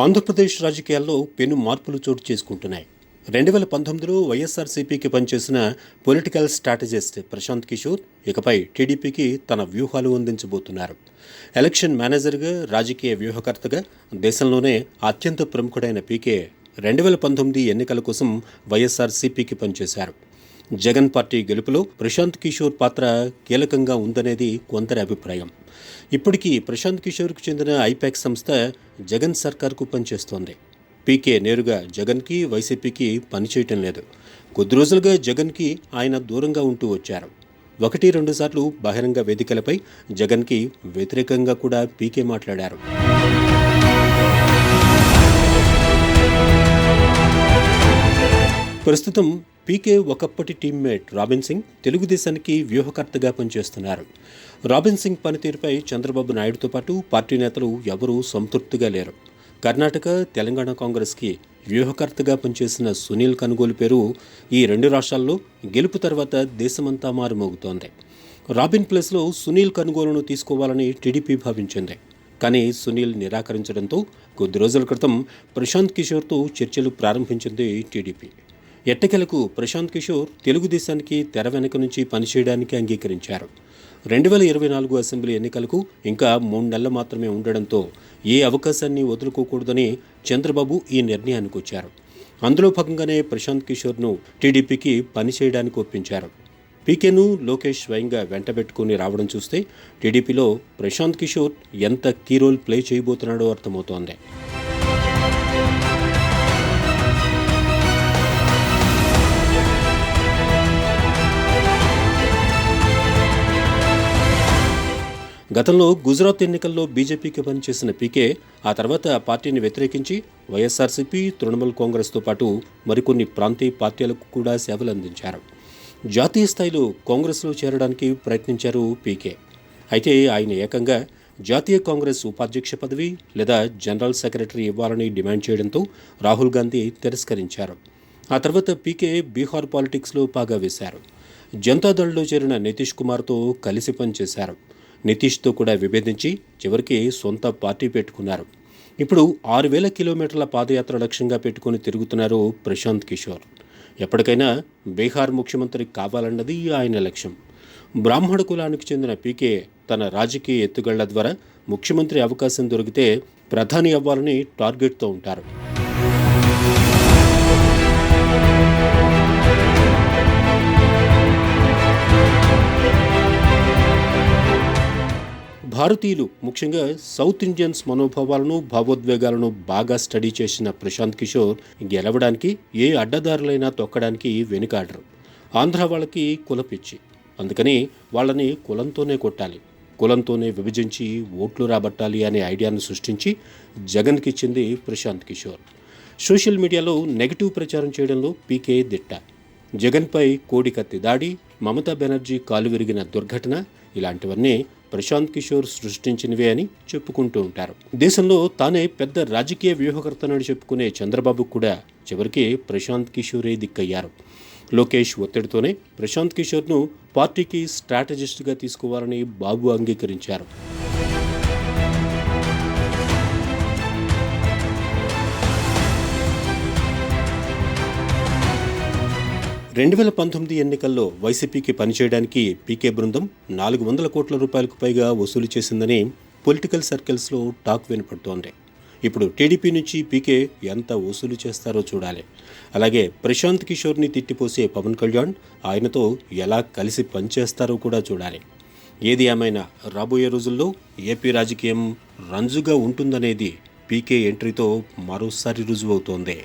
ఆంధ్రప్రదేశ్ రాజకీయాల్లో పెను మార్పులు చోటు చేసుకుంటున్నాయి. రెండు వేల పంతొమ్మిదిలో వైఎస్ఆర్సీపీకి పనిచేసిన పొలిటికల్ స్ట్రాటజిస్ట్ ప్రశాంత్ కిషోర్ ఇకపై టీడీపీకి తన వ్యూహాలు అందించబోతున్నారు. ఎలక్షన్ మేనేజర్గా రాజకీయ వ్యూహకర్తగా దేశంలోనే అత్యంత ప్రముఖుడైన పీకే రెండు వేల పంతొమ్మిది ఎన్నికల కోసం వైఎస్ఆర్సీపీకి పనిచేశారు. జగన్ పార్టీ గెలుపులో ప్రశాంత్ కిషోర్ పాత్ర కీలకంగా ఉందనేది కొందరి అభిప్రాయం. ఇప్పటికీ ప్రశాంత్ కిషోర్కు చెందిన ఐపాక్ సంస్థ జగన్ సర్కార్కు పనిచేస్తోంది. పీకే నేరుగా జగన్కి వైసీపీకి పనిచేయటం లేదు. కొద్ది రోజులుగా జగన్కి ఆయన దూరంగా ఉంటూ వచ్చారు. ఒకటి రెండు సార్లు బహిరంగ వేదికలపై జగన్కి వ్యతిరేకంగా కూడా పీకే మాట్లాడారు. ప్రస్తుతం పీకే ఒకప్పటి టీమ్మేట్ రాబిన్ సింగ్ తెలుగుదేశానికి వ్యూహకర్తగా పనిచేస్తున్నారు. రాబిన్ సింగ్ పనితీరుపై చంద్రబాబు నాయుడుతో పాటు పార్టీ నేతలు ఎవరూ సంతృప్తిగా లేరు. కర్ణాటక తెలంగాణ కాంగ్రెస్కి వ్యూహకర్తగా పనిచేసిన సునీల్ కనుగోలు పేరు ఈ రెండు రాష్ట్రాల్లో గెలుపు తర్వాత దేశమంతా మారుమోగుతోంది. రాబిన్ ప్లేస్లో సునీల్ కనుగోలును తీసుకోవాలని టీడీపీ భావించింది. కానీ సునీల్ నిరాకరించడంతో కొద్ది రోజుల క్రితం ప్రశాంత్ కిషోర్తో చర్చలు ప్రారంభించింది టీడీపీ. ఎట్టకెలకు ప్రశాంత్ కిషోర్ తెలుగుదేశానికి తెర వెనుక నుంచి పనిచేయడానికి అంగీకరించారు. రెండు వేల ఇరవై నాలుగు అసెంబ్లీ ఎన్నికలకు ఇంకా మూడు నెలలు మాత్రమే ఉండడంతో ఏ అవకాశాన్ని వదులుకోకూడదని చంద్రబాబు ఈ నిర్ణయానికి వచ్చారు. అందులో భాగంగానే ప్రశాంత్ కిషోర్ను టీడీపీకి పనిచేయడానికి ఒప్పించారు. పీకేను లోకేష్ స్వయంగా వెంటబెట్టుకుని రావడం చూస్తే టీడీపీలో ప్రశాంత్ కిషోర్ ఎంత కీ రోల్ ప్లే చేయబోతున్నాడో అర్థమవుతోంది. గతంలో గుజరాత్ ఎన్నికల్లో బీజేపీకి పనిచేసిన పీకే ఆ తర్వాత పార్టీని వ్యతిరేకించి వైఎస్ఆర్సీపీ తృణమూల్ కాంగ్రెస్తో పాటు మరికొన్ని ప్రాంతీయ పార్టీలకు కూడా సేవలు అందించారు జాతీయ స్థాయిలో కాంగ్రెస్లో చేరడానికి ప్రయత్నించారు పీకే. అయితే ఆయన ఏకంగా జాతీయ కాంగ్రెస్ ఉపాధ్యక్ష పదవి లేదా జనరల్ సెక్రటరీ ఇవ్వాలని డిమాండ్ చేయడంతో రాహుల్ గాంధీ తిరస్కరించారు. ఆ తర్వాత పీకే బీహార్ పాలిటిక్స్లో పాగా వేశారు. జనతాదళ్ళో చేరిన నితీష్ కుమార్తో కలిసి పనిచేశారు. నితీష్తో కూడా విభేదించి చివరికి సొంత పార్టీ పెట్టుకున్నారు. ఇప్పుడు ఆరు వేల కిలోమీటర్ల పాదయాత్ర లక్ష్యంగా పెట్టుకుని తిరుగుతున్నారు ప్రశాంత్ కిషోర్. ఎప్పటికైనా బీహార్ ముఖ్యమంత్రి కావాలన్నది ఆయన లక్ష్యం. బ్రాహ్మణ కులానికి చెందిన పీకే తన రాజకీయ ఎత్తుగళ్ళ ద్వారా ముఖ్యమంత్రి అవకాశం దొరికితే ప్రధాని అవ్వాలని టార్గెట్తో ఉంటారు. భారతీయులు ముఖ్యంగా సౌత్ ఇండియన్స్ మనోభావాలను భావోద్వేగాలను బాగా స్టడీ చేసిన ప్రశాంత్ కిషోర్ గెలవడానికి ఏ అడ్డదారులైనా తొక్కడానికి వెనుకాడరు. ఆంధ్ర వాళ్ళకి కులపిచ్చి అందుకని వాళ్ళని కులంతోనే కొట్టాలి. కులంతోనే విభజించి ఓట్లు రాబట్టాలి అనే ఐడియాను సృష్టించి జగన్కి ఇచ్చింది ప్రశాంత్ కిషోర్. సోషల్ మీడియాలో నెగిటివ్ ప్రచారం చేయడంలో పీకే దిట్ట. జగన్పై కోడికత్తి దాడి మమతా బెనర్జీ కాలు విరిగిన దుర్ఘటన ఇలాంటివన్నీ ప్రశాంత్ కిషోర్ సృష్టించినవే అని చెప్పుకుంటూ ఉంటారు. దేశంలో తానే పెద్ద రాజకీయ వ్యూహకర్తనని చెప్పుకునే చంద్రబాబు కూడా చివరికి ప్రశాంత్ కిషోరే దిక్కయ్యారు. లోకేష్ ఒత్తిడితోనే ప్రశాంత్ కిషోర్ను పార్టీకి స్ట్రాటజిస్ట్గా తీసుకోవాలని బాబు అంగీకరించారు. రెండు వేల పంతొమ్మిది ఎన్నికల్లో వైసీపీకి పనిచేయడానికి పీకే బృందం నాలుగు వందల కోట్ల రూపాయలకు పైగా వసూలు చేసిందని పొలిటికల్ సర్కిల్స్లో టాక్ వినపడుతోంది. ఇప్పుడు టీడీపీ నుంచి పీకే ఎంత వసూలు చేస్తారో చూడాలి. అలాగే ప్రశాంత్ కిషోర్ని తిట్టిపోసే పవన్ కళ్యాణ్ ఆయనతో ఎలా కలిసి పనిచేస్తారో కూడా చూడాలి. ఏది ఏమైనా రాబోయే రోజుల్లో ఏపీ రాజకీయం రంజుగా ఉంటుందనేది పీకే ఎంట్రీతో మరోసారి రుజువవుతోంది.